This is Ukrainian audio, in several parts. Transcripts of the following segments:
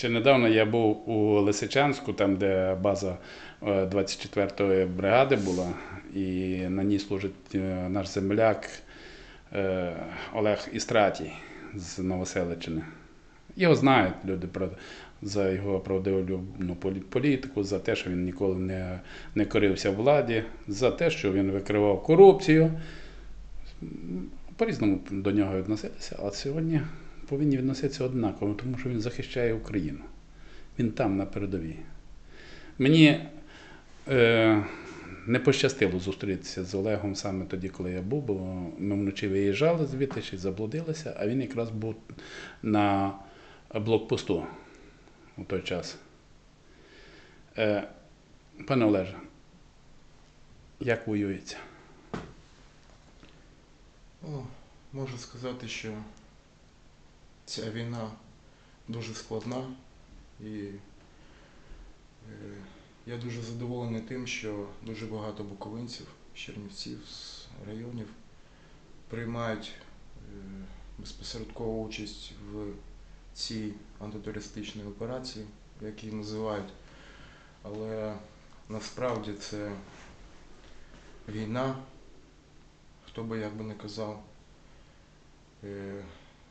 Ще недавно я був у Лисичанську, там, де база е, 24-ї бригади була, і на ній служить е, наш земляк е, Олег Істратій з Новоселичини. Його знають люди про, за його правдиволюбну політику, за те, що він ніколи не, не корився владі, за те, що він викривав корупцію. По-різному до нього відносилися, а сьогодні повинні відноситися однаково, тому що він захищає Україну. Він там на передовій. Мені е, не пощастило зустрітися з Олегом саме тоді, коли я був, бо ми вночі виїжджали звідти, ще заблудилися, а він якраз був на блокпосту у той час. Е, пане Олеже, як воюється? Ну, можу сказати, що ця війна дуже складна і е, я дуже задоволений тим, що дуже багато буковинців, чернівців, з районів приймають е, безпосередкову участь в цій антитерористичній операції, як її називають. Але насправді це війна, хто би як би не казав. Е,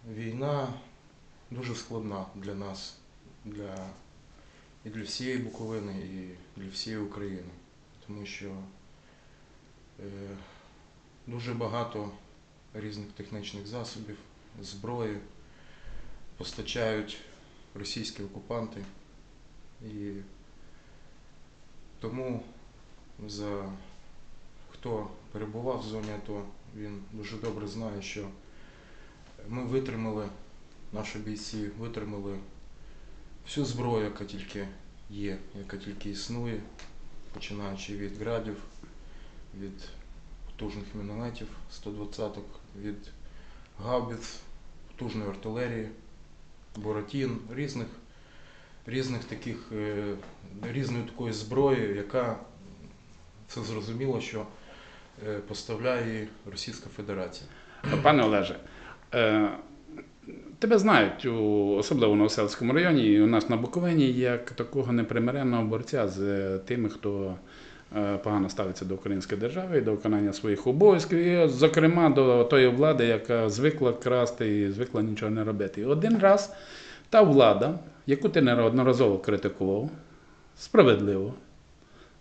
Війна дуже складна для нас, для, і для всієї Буковини, і для всієї України. Тому що е, дуже багато різних технічних засобів, зброї постачають російські окупанти. І тому за хто перебував в зоні АТО, він дуже добре знає, що ми витримали, наші бійці витримали всю зброю, яка тільки є, яка тільки існує, починаючи від градів, від потужних мінометів 120-ок, від гаубиць, потужної артилерії, буратін, різних, різних таких, е, різної такої зброї, яка це зрозуміло, що е, поставляє Російська Федерація. Пане Олеже, е, тебе знають, у, особливо в Новоселському районі, і у нас на Буковині, як такого непримиренного борця з е, тими, хто е, погано ставиться до української держави і до виконання своїх обов'язків, і, зокрема, до тої влади, яка звикла красти і звикла нічого не робити. І один раз та влада, яку ти неодноразово критикував, справедливо,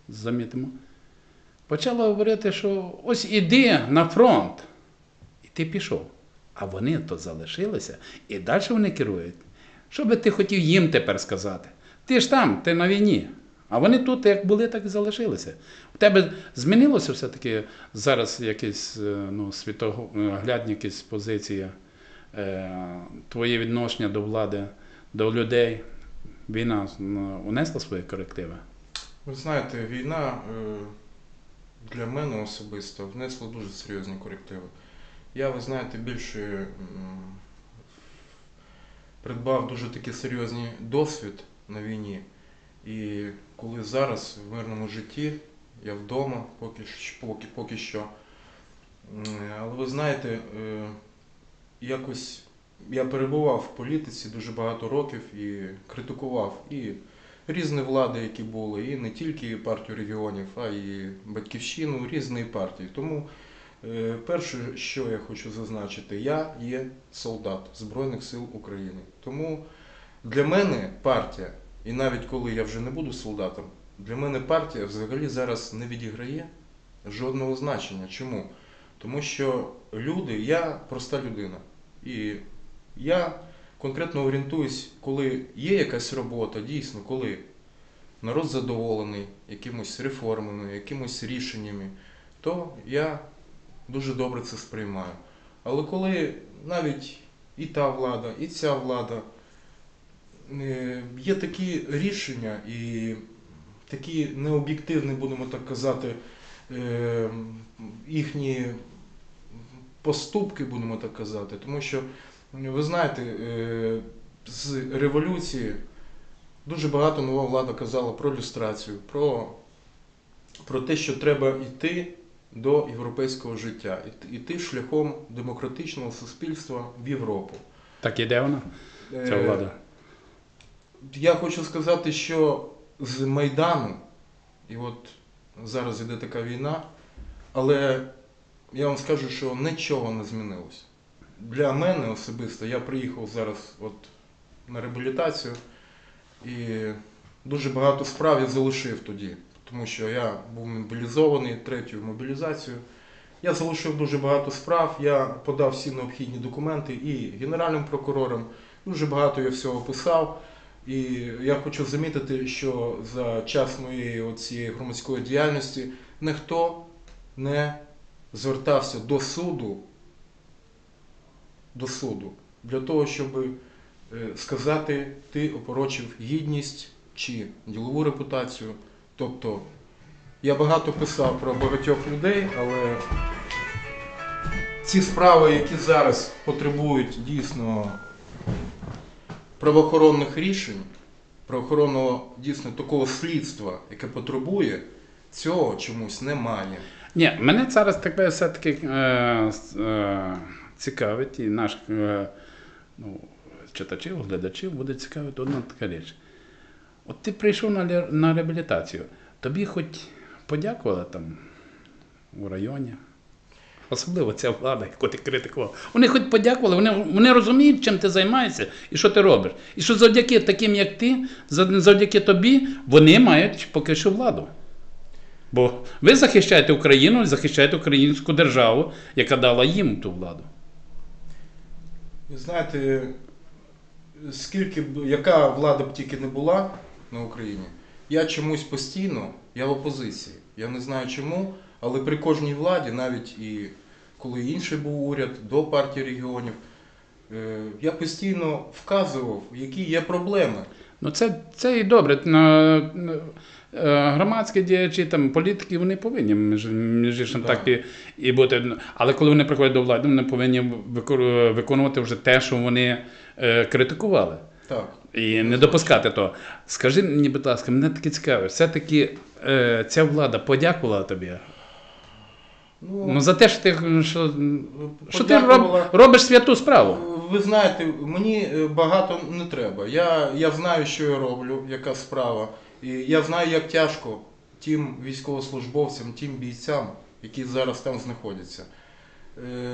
замітимо, почала говорити, що ось іди на фронт. І ти пішов. А вони то залишилися і далі вони керують. Що би ти хотів їм тепер сказати? Ти ж там, ти на війні. А вони тут як були, так і залишилися. У тебе змінилося все-таки зараз якісь е, ну, світоглядні якісь позиції, е, твоє відношення до влади, до людей. Війна ну, унесла свої корективи? Ви знаєте, війна е, для мене особисто внесла дуже серйозні корективи. Я, ви знаєте, більше придбав дуже такий серйозний досвід на війні. І коли зараз в мирному житті, я вдома поки, поки, поки що. Але ви знаєте, е, якось я перебував в політиці дуже багато років і критикував і різні влади, які були, і не тільки партію регіонів, а й батьківщину, різні партії. Тому перше, що я хочу зазначити, я є солдат Збройних сил України. Тому для мене партія, і навіть коли я вже не буду солдатом, для мене партія взагалі зараз не відіграє жодного значення. Чому? Тому що люди, я проста людина. І я конкретно орієнтуюсь, коли є якась робота, дійсно, коли народ задоволений якимось реформами, якимось рішеннями, то я дуже добре це сприймаю. Але коли навіть і та влада, і ця влада е, є такі рішення і такі необ'єктивні, будемо так казати, е, їхні поступки, будемо так казати, тому що ви знаєте, е, з революції дуже багато нова влада казала про люстрацію, про, про те, що треба йти до європейського життя, іти- шляхом демократичного суспільства в Європу. Так іде вона, ця Е, влада? Я хочу сказати, що з Майдану, і от зараз іде така війна, але я вам скажу, що нічого не змінилося. Для мене особисто я приїхав зараз от на реабілітацію і дуже багато справ я залишив тоді, тому що я був мобілізований третю мобілізацію. Я залишив дуже багато справ, я подав всі необхідні документи і генеральним прокурорам, дуже багато я всього писав. І я хочу замітити, що за час моєї цієї громадської діяльності ніхто не звертався до суду, до суду для того, щоб е, сказати, ти опорочив гідність чи ділову репутацію. Тобто я багато писав про багатьох людей, але ці справи, які зараз потребують дійсно правоохоронних рішень, правоохоронного дійсно такого слідства, яке потребує, цього чомусь немає. Ні, мене зараз таке все-таки е, е, цікавить, і наш е, ну, читачів, глядачів буде цікавити одна така річ. От ти прийшов на, на реабілітацію, тобі хоч подякували там у районі. Особливо ця влада, яку ти критикував. Вони хоч подякували, вони, вони розуміють, чим ти займаєшся і що ти робиш. І що завдяки таким, як ти, завдяки тобі, вони мають поки що владу. Бо ви захищаєте Україну, захищаєте українську державу, яка дала їм ту владу. Знаєте, скільки б яка влада б тільки не була на Україні, я чомусь постійно, я в опозиції. Я не знаю чому, але при кожній владі, навіть і коли інший був уряд до партії регіонів, е, я постійно вказував, які є проблеми. Ну це, це і добре. Е, Громадські діячі, там, політики, вони повинні між, між іншим так і, і бути. Але коли вони приходять до влади, вони повинні виконувати вже те, що вони е, критикували. Так. І не допускати того. Скажи мені, будь ласка, мене таке цікаве, все-таки е, ця влада подякувала тобі. Ну, за те, що ти, що, що ти роб, подякувала. робиш святу справу. Ви знаєте, мені е, багато не треба. Я, я знаю, що я роблю, яка справа. І я знаю, як тяжко тим військовослужбовцям, тим бійцям, які зараз там знаходяться. Е,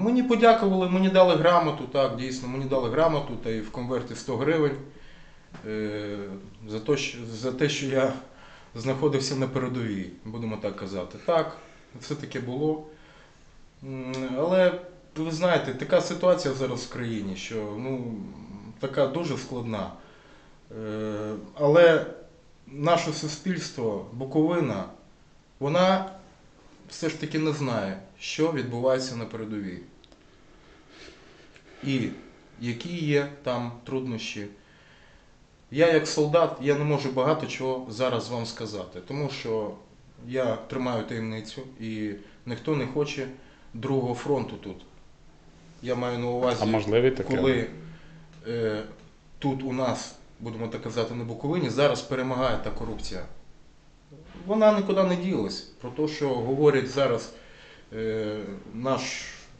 мені подякували, мені дали грамоту, так, дійсно, мені дали грамоту та і в конверті 100 гривень е, за, те, за те, що я знаходився на передовій, будемо так казати. Так, це таке було. Але ви знаєте, така ситуація зараз в країні, що ну, така дуже складна. Е, Але наше суспільство, Буковина, вона все ж таки не знає, що відбувається на передовій. І які є там труднощі. Я як солдат, я не можу багато чого зараз вам сказати, тому що я тримаю таємницю і ніхто не хоче другого фронту тут. Я маю на увазі, А можливо таке. коли е, тут у нас, будемо так казати, на Буковині, зараз перемагає та корупція. Вона нікуди не ділась. Про те, що говорять зараз е, наш,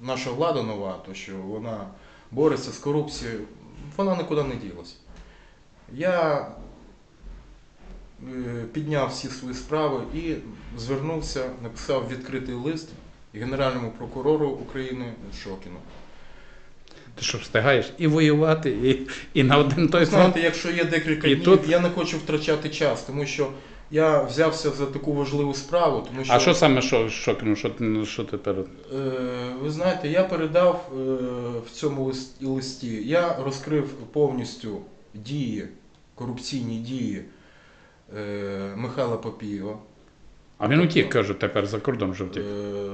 наша влада нова, то що вона бореться з корупцією, вона нікуди не ділась. Я е, підняв всі свої справи і звернувся, написав відкритий лист Генеральному прокурору України Шокіну. Ти що встигаєш і воювати, і, і на один той фронт. Знаєте, якщо є декілька І днів, тут- я не хочу втрачати час, тому що я взявся за таку важливу справу, тому що А що саме що, що, ну, що, що тепер? е, ви знаєте, я передав е, в цьому лис- листі, я розкрив повністю дії, корупційні дії е, Михайла Попієва. А він утік, кажуть, тепер за кордон вже втік. Е,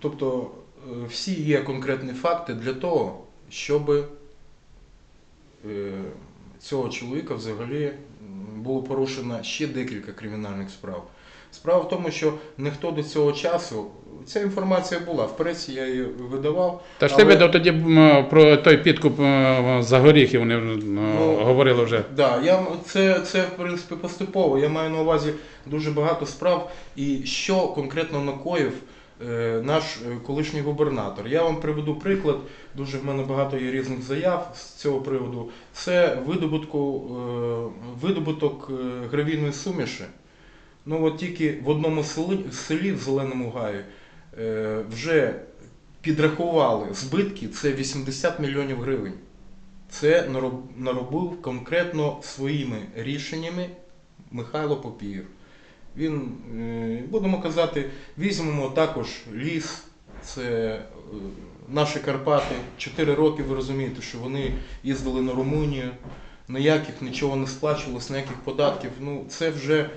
Тобто е, всі є конкретні факти для того, щоб е, цього чоловіка взагалі було порушено ще декілька кримінальних справ. Справа в тому, що ніхто до цього часу, ця інформація була, в пресі я її видавав. Та ж ти але- видав тоді про той підкуп за горіхи, вони Ну, говорили вже. Да, я, це, це в принципі поступово. Я маю на увазі дуже багато справ. І що конкретно накоїв наш е, колишній губернатор. Я вам приведу приклад. Дуже в мене багато є різних заяв з цього приводу. Це видобутку, е, видобуток е, гравійної суміші. Ну от тільки в одному селі, в Зеленому Гаї е, вже підрахували збитки, це 80 мільйонів гривень. Це наробив конкретно своїми рішеннями Михайло Попіїв. Він, е, будемо казати, візьмемо також ліс, це е, наші Карпати. Чотири роки ви розумієте, що вони їздили на Румунію, ніяких нічого не сплачувалось, ніяких податків. Ну, це вже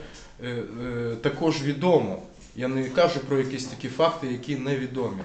е, також відомо. Я не кажу про якісь такі факти, які невідомі.